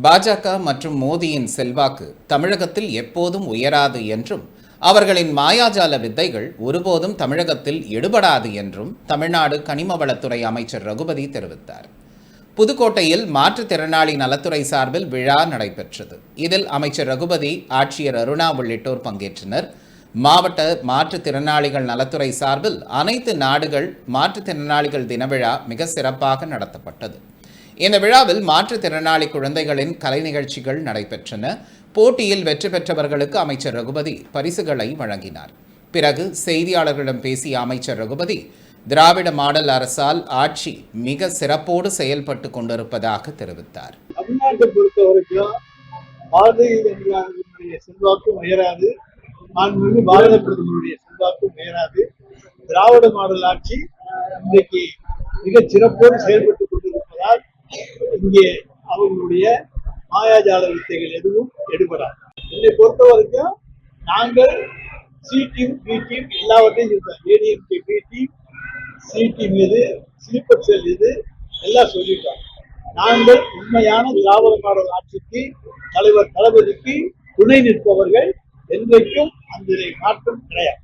பாஜக மற்றும் மோடியின் செல்வாக்கு தமிழகத்தில் எப்போதும் உயராது என்றும் அவர்களின் மாயாஜால வித்தைகள் ஒருபோதும் தமிழகத்தில் எடுபடாது என்றும் தமிழ்நாடு கனிமவளத்துறை அமைச்சர் ரகுபதி தெரிவித்தார். புதுக்கோட்டையில் மாற்றுத்திறனாளி நலத்துறை சார்பில் விழா நடைபெற்றது. இதில் அமைச்சர் ரகுபதி ஆட்சியர் அருணா உள்ளிட்டோர் பங்கேற்றனர். மாவட்ட மாற்றுத்திறனாளிகள் நலத்துறை சார்பில் அனைத்து நாடுகள் மாற்றுத்திறனாளிகள் தினவிழா மிக சிறப்பாக நடத்தப்பட்டது. இந்த விழாவில் மாற்றுத்திறனாளி குழந்தைகளின் கலை நிகழ்ச்சிகள் நடைபெற்றன. போட்டியில் வெற்றி பெற்றவர்களுக்கு அமைச்சர் ரகுபதி பரிசுகளை வழங்கினார். பிறகு செய்தியாளர்களிடம் பேசிய அமைச்சர் ரகுபதி திராவிட மாடல் அரசால் ஆட்சி மிக சிறப்போடு செயல்பட்டு கொண்டிருப்பதாக தெரிவித்தார். தமிழ்நாட்டை பொறுத்தவரைக்கும் பாரதிய ஜனதாவினுடைய செல்வாக்கும் உயராது. மாண்புமிகு பாரத பிரதமருடைய செல்வாக்கு உயராது. திராவிட மாடல் ஆட்சி இன்றைக்கு மிக சிறப்போடு செயல்பட்டு இங்கே அவர்களுடைய மாயாஜால வித்தைகள் எதுவும் எடுபடாது. என்னை பொறுத்த வரைக்கும் நாங்கள் சி டீம் பி டீம் எல்லாவற்றையும் இருந்தோம் ADMK B team C team எது ஸ்லீப்பர் செல் எது எல்லாம் சொல்லிட்டோம் நாங்கள் உண்மையான திராவிட ஆட்சிக்கு தலைவர் தளபதிக்கு துணை நிற்பவர்கள் என்றைக்கும் அந்த மாற்றம் கிடையாது.